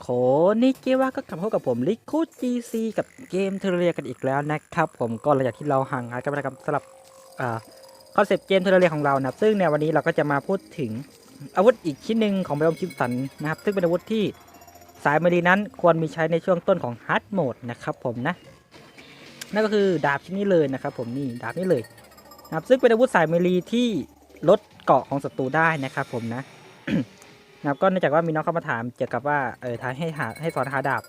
โคนิจิวะก็กลับมาพบกับผมลิคุจีซีกับเกมเทอร์เรียกันอีกแล้วนะครับ ผมก็หลังจากที่เราห่างหายกันไปนะครับสำหรับคอนเซปต์เกมเทอร์เรียของเรานะซึ่งในวันนี้เราก็จะมาพูดถึงอาวุธอีกชิ้นหนึ่งของไบโอมคิมสันนะครับ ซึ่งเป็นอาวุธที่สายเมลีนั้นควรมีใช้ในช่วงต้นของฮาร์ดโหมดนะครับผมนะ นั่นก็คือดาบชิ้นนี้เลยนะครับผมนี่ดาบนี้เลยนะครับซึ่งเป็นอาวุธสายเมลีที่ลดเกาะของศัตรูได้นะครับผมนะนะครับก็เนื่องจากว่ามีน้องเข้ามาถามเกี่ยวกับว่าเออท้ายให้หาให้สอนหาดาบ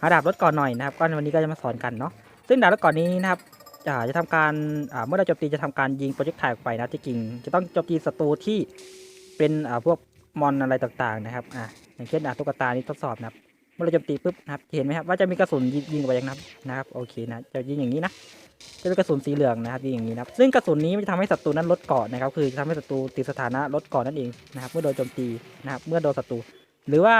หาดาบลดก่อนหน่อยนะครับก็วันนี้ก็จะมาสอนกันเนาะซึ่งดาบลดก่อนนี้นะครับจะทำการเมื่อเราโจมตีจะทำการยิงโปรเจกต์ไทยออกไปนะที่จริงจะต้องโจมตีศัตรูที่เป็นพวกมอนอะไรต่างๆนะครับอ่าอย่างเช่นอาตุ๊กตานี้ทดสอบนะครับ เมื่อเราโจมตีปุ๊บนะครับเห็นไหมครับว่าจะมีกระสุนยิงยิงออกไปอย่างนั้นนะครับโอเคนะจะยิงอย่างนี้นะจะเป็นกระสุนสีเหลืองนะครับยิงอย่างนี้นะครับซึ่งกระสุนนี้มันจะทำให้ศัตรูนั้นลดเกราะนะครับคือจะทำให้ศัตรูติดสถานะลดเกราะนั่นเองนะครับเมื่อโดนโจมตีนะครับเมื่อโดนศัตรูหรือว่า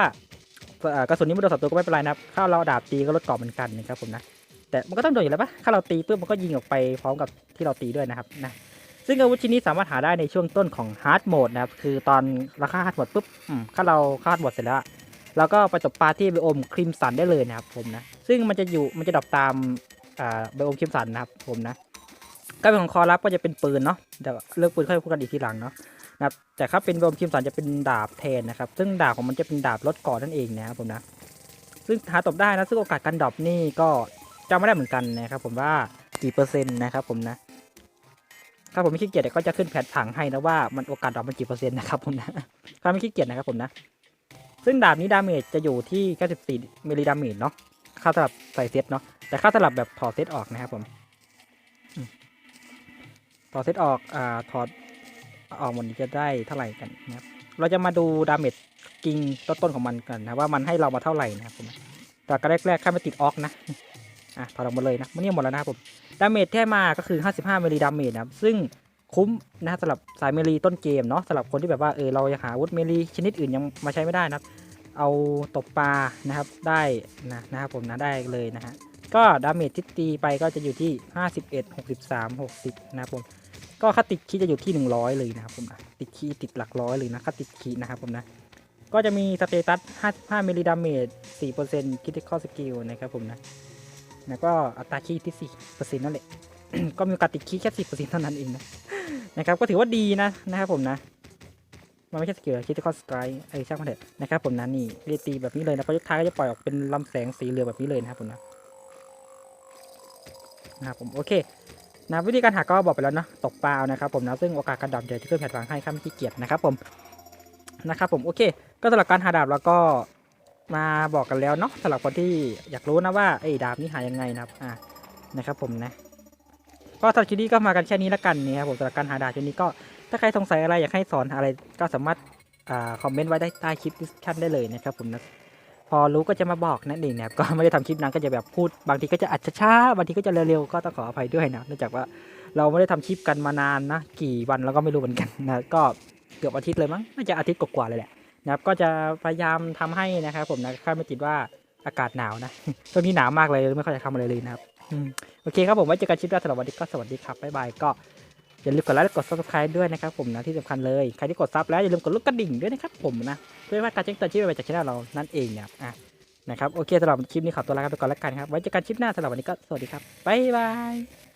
กระสุนนี้เมื่อโดนศัตรูก็ไม่เป็นไรนะครับถ้าเราดาบตีก็ลดเกราะเหมือนกันนะครับผมนะแต่มันก็ต้องโดนอยู่แล้วปะถ้าเราตีปุ๊บมันก็ยิงออกไปพร้อมกับที่เราตีด้วยนะครับนะซึ่งอาวุธชิ้นนี้สามารถหาได้ในช่วงต้นของฮาร์ดโหมดนะครับคือตอนราคาฮาร์ดโหมดปุ๊บถ้าเราคาดโหมดเสร็จแล้ว เราก็ไปตบปลาที่ไบโอมครีมสันได้เลยนะครับผมนะ ซึ่งมันจะอยู่มันจะดรอปตามอ่าไบโอมครีมสันนะครับผมนะก็เป็นของคอรับก็จะเป็นปืนเนาะเดี๋ยวเลือกปืนค่อยพูดกันอีกทีหลังเนาะนะครับแต่ถ้าเป็นบโอมคริมสันจะเป็นดาบแทนนะครับ ซึ่งดาบของมันจะเป็นดาบลดก่อนนั่นเองนะครับผมนะ ซึ่งหาตบได้นะซึ่งโอกาสการดรอปนี่ก็จำไม่ได้เหมือนกันนะครับผมว่ากี่เปอร์เซ็นต์นะครับผมนะถ้าผมไม่ขี้เกียจก็จะขึ้นแผนผังให้นะว่ามันโอกาสดรอปมันกี่เปอร์เซ็นต์นะครับผมนะถ้าไม่ขี้เกียจนะครับผมนะ ซึ่งดาบนี้ดาเมจจะอยู่ที่ 94มิลลิดาเมจเนาะค่าสลับใส่เซตเนาะแต่ค่าสลับแบบถอดเซตออกนะครับผมถอดเซตออกอ่าถอดออกหมดนี้จะได้เท่าไหร่กันนะครับ เราจะมาดูดาเมจกิงต้นๆของมันกันนะว่ามันให้เรามาเท่าไหร่นะครับผมแต่ก็แรกๆข้าไม่ติดออกนะอะถอดออกหมาเลยนะมันเนี่ยหมดแล้วนะครับผมดาเมจแท้มาก็คือ 55มิลลิดาเมจนะครับซึ่ง คุ้มนะสำหรับสายเมลีต้นเกมเนาะสำหรับคนที่แบบว่าเออเราอยากหาวุธเมลีชนิดอื่นยังมาใช้ไม่ได้นะครับ เอาตบปลานะครับได้นะนะครับผมนะได้เลยนะฮะก็ดาเมจที่ตีไปก็จะอยู่ที่ 51 63 60 นะครับผมก็ค่าติดคีจะอยู่ที่ 100 เลยนะครับผมติดคีติดหลักร้อยเลยนะค่าติดคีนะครับผมนะก็จะมีสเตตัส 55 มิลลิดาเมจ4%คิดข้อสกิลนะครับผมนะ แล้วก็อัตราคีที่ 4%นั่นแหละ ก็มีกาสติดคีแค่10%เท่านั้นเองนะ นะครับก็ถือว่าดีนะนะครับผมนะมันไม่ใช่สกิลคิดข้อสไตร์ไอ้ช่างมันเถอะนะครับผมนะนี่เรียตีแบบนี้เลยนะพอยุคท้ายก็จะปล่อยออกเป็นลำแสงสีเหลืองแบบนี้เลยนะครับผมนะนะครับผมโอเคนะวิธีการหาก็บอกไปแล้วนะตกปลานะครับผมนะซึ่งโอกาสการดับเดี๋ยวที่ขึ้นแผนฟังให้ข้ามขี้เกียจนะครับผมนะครับผมโอเค ก็สำหรับการหาดาบแล้วก็มาบอกกันแล้วเนาะสำหรับคนที่อยากรู้นะว่าไอ้ดาบนี่หายังไงนะครับอ่านะครับผมนะ ก็สำหรับคลิปนี้ก็มากันแค่นี้ละกันนี่ครับผมสำหรับการหาดาบชนิดนี้ก็ถ้าใครสงสัยอะไรอยากให้สอนอะไรก็สามารถอคอมเมนต์ไว้ได้ใต้คลิปดิสคันได้เลยนะครับผมนะพอรู้ก็จะมาบอกนั่นเองนะครับก็ไม่ได้ทำคลิปนั้นก็จะแบบพูด บางทีก็จะอัดช้าๆบางทีก็จะเร็วๆก็ต้องขออภัยด้วยนะเนื่องจากว่าเราไม่ได้ทำคลิปกันมานานนะ กี่วันเราก็ไม่รู้เหมือนกันนะก็เกือบอาทิตย์เลยมั้งน่าจะอาทิตย์กว่าๆเลยแหละนะครับก็จะพยายามทำให้นะครับผมนะคาดไม่ติดว่าอากาศหนาวนะช่วงนี้หนาวมากเลยไม่ค่อยจะทำอะไรเลยนะครับ โอเคครับผมไว้เจอกันคลิปหน้าสำหรับวันนี้ก็สวัสดีครับบ๊ายบายก็อย่าลืมกดไลค์กด subscribe ด้วยนะครับผมนะที่สำคัญเลยใครที่กดซับแล้วอย่าลืมกดลูกกระดิ่งด้วยนะครับผมนะเพื่อว่าการแจ้งเตือนคลิปใหม่จากช่องเรานั่นเองนะครับอะนะครับโอเคสำหรับคลิปนี้ขอตัวลาไปก่อนแล้วกันครับไว้เจอกันคลิปหน้าสำหรับวันนี้ก็สวัสดีครับบ๊ายบาย